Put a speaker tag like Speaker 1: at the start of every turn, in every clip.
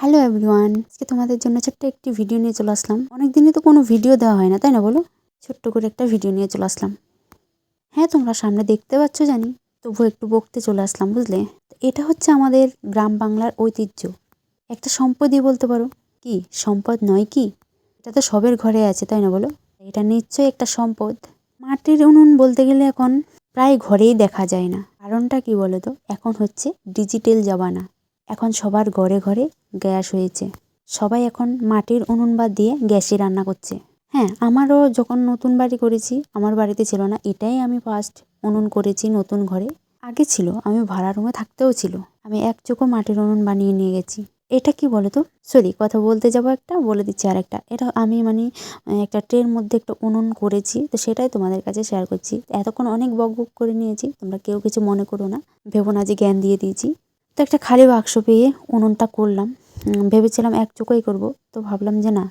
Speaker 1: Hello everyone আজকে তোমাদের জন্য ছোট্ট একটি ভিডিও নিয়ে চলে আসলাম। অনেক দিনই তো কোনো ভিডিও দেওয়া হয় না, তাই না বলো? ছোট্ট করে একটা ভিডিও নিয়ে চলে আসলাম। হ্যাঁ তোমরা সামনে দেখতে পাচ্ছ জানি, তবুও একটু বকতে চলে আসলাম, বুঝলে? এটা হচ্ছে আমাদের গ্রাম বাংলার ঐতিহ্য। একটা সম্পদই বলতে পারো। কি? সম্পদ নয় কি? এটা তো সবের ঘরে আছে, তাই না বলো? এটা নিশ্চয়ই একটা সম্পদ। মাটির উনুন বলতে গেলে এখন প্রায় ঘরেই দেখা যায় না। কারণটা কি বলো তো? এখন হচ্ছে ডিজিটাল জমানা। এখন সবার ঘরে ঘরে গ্যাস হয়েছে। সবাই এখন মাটির উনুন বাদ দিয়ে গ্যাসে রান্না করছে। হ্যাঁ আমারও যখন নতুন বাড়ি করেছি, আমার বাড়িতে ছিল না, এটাই আমি ফার্স্ট উনুন করেছি নতুন ঘরে। আগে ছিল, আমি ভাড়া রুমে থাকতেও ছিল। আমি এক চোখো মাটির উনুন বানিয়ে নিয়ে গেছি। এটা কি বলো তো সরি কথা বলতে যাব একটা, বলে দিচ্ছি আর একটা। এটা আমি মানে একটা ট্রের মধ্যে একটা উনুন করেছি, তো সেটাই তোমাদের কাছে শেয়ার করছি। এতক্ষণ অনেক বক বক করে নিয়েছি, তোমরা কেউ কিছু মনে করো না। ভেবো না যে জ্ঞান দিয়ে দিয়েছি। তো একটা খালি বাক্স পেয়ে উনুনটা করলাম। ভেবেছিলাম এক চোখাই করব, তো ভাবলাম যে না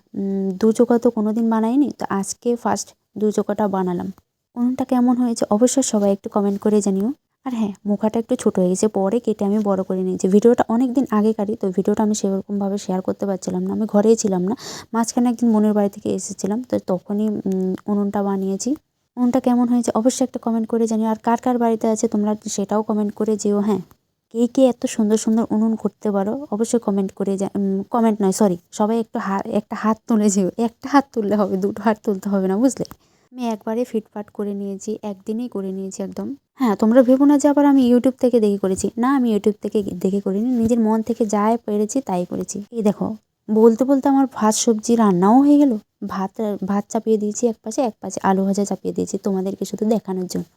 Speaker 1: দু চোখা তো কোনোদিন বানাইনি, তো আজকে ফার্স্ট দু চোখাটা বানালাম। উনুনটা কেমন হয়েছে অবশ্যই সবাই একটু কমেন্ট করে জানিও। আর হ্যাঁ মুখাটা একটু ছোট হয়ে গেছে, পরে কেটে আমি বড় করে নিয়েছি। ভিডিওটা অনেক দিন আগেকারই তো ভিডিওটা আমি সেরকমভাবে শেয়ার করতে পারছিলাম না, আমি ঘরেই ছিলাম না, মাঝখানে একদিন বোনের বাড়ি থেকে এসেছিলাম, তো তখনই উনুনটা বানিয়েছি। উনুনটা কেমন হয়েছে অবশ্যই একটা কমেন্ট করে জানিও। আর কার কার বাড়িতে আছে তোমরা সেটাও কমেন্ট করে যেও হ্যাঁ। কে কে এত সুন্দর সুন্দর উনুন করতে পারো, অবশ্যই কমেন্ট করে যা কমেন্ট নয় সরি সবাই একটু হাত একটা হাত তুলে যেও, একটা হাত তুললে হবে, দুটো হাত তুলতে হবে না, বুঝলে? আমি একবারে ফিটফাট করে নিয়েছি, একদিনেই করে নিয়েছি একদম। হ্যাঁ তোমরা ভেবো না যে আবার আমি ইউটিউব থেকে দেখে করেছি। না, আমি ইউটিউব থেকে দেখে করিনি, নিজের মন থেকে যাই পেরেছি তাই করেছি। এই দেখো, বলতে বলতে আমার ভাত, সবজি রান্নাও হয়ে গেল। ভাত ভাত চাপিয়ে দিয়েছি এক পাশে এক পাশে আলু ভাজা চাপিয়ে দিয়েছি তোমাদেরকে শুধু দেখানোর জন্য।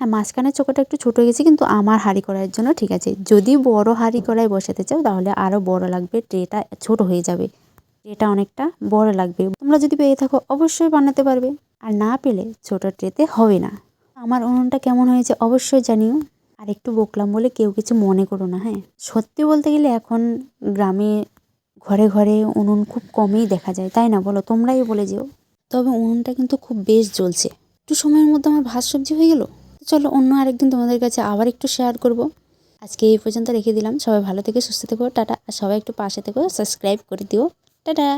Speaker 1: হ্যাঁ মাঝখানের চোখাটা একটু ছোট গেছে, কিন্তু আমার হাঁড়ি করার জন্য ঠিক আছে। যদি বড় হাঁড়ি কড়াই বসাতে চাও, তাহলে আরও বড় লাগবে, ট্রেটা ছোট হয়ে যাবে। ট্রেটা অনেকটা বড় লাগবে। তোমরা যদি পেয়ে থাকো, অবশ্যই বানাতে পারবে। আর না পেলে ছোট ট্রেতে হবে না। আমার উনুনটা কেমন হয়েছে অবশ্যই জানিও। আর একটু বকলাম বলে কেউ কিছু মনে করো না হ্যাঁ। সত্যি বলতে গেলে এখন গ্রামে ঘরে ঘরে উনুন খুব কমই দেখা যায়, তাই না? বলো, তোমরাই বলে যেও। তবে উনুনটা কিন্তু খুব বেশ জ্বলছে। একটু সময়ের মধ্যে আমার ভাত সবজি হয়ে গেল? চলো অন্য আরেকদিন তোমাদের কাছে আবার একটু শেয়ার করব। আজকে এই পর্যন্ত রেখে দিলাম। সবাই ভালো থেকে, সুস্থ থেকো, টাটা। আর সবাই একটু পাশে থেকো সাবস্ক্রাইব করে দিও। টাটা!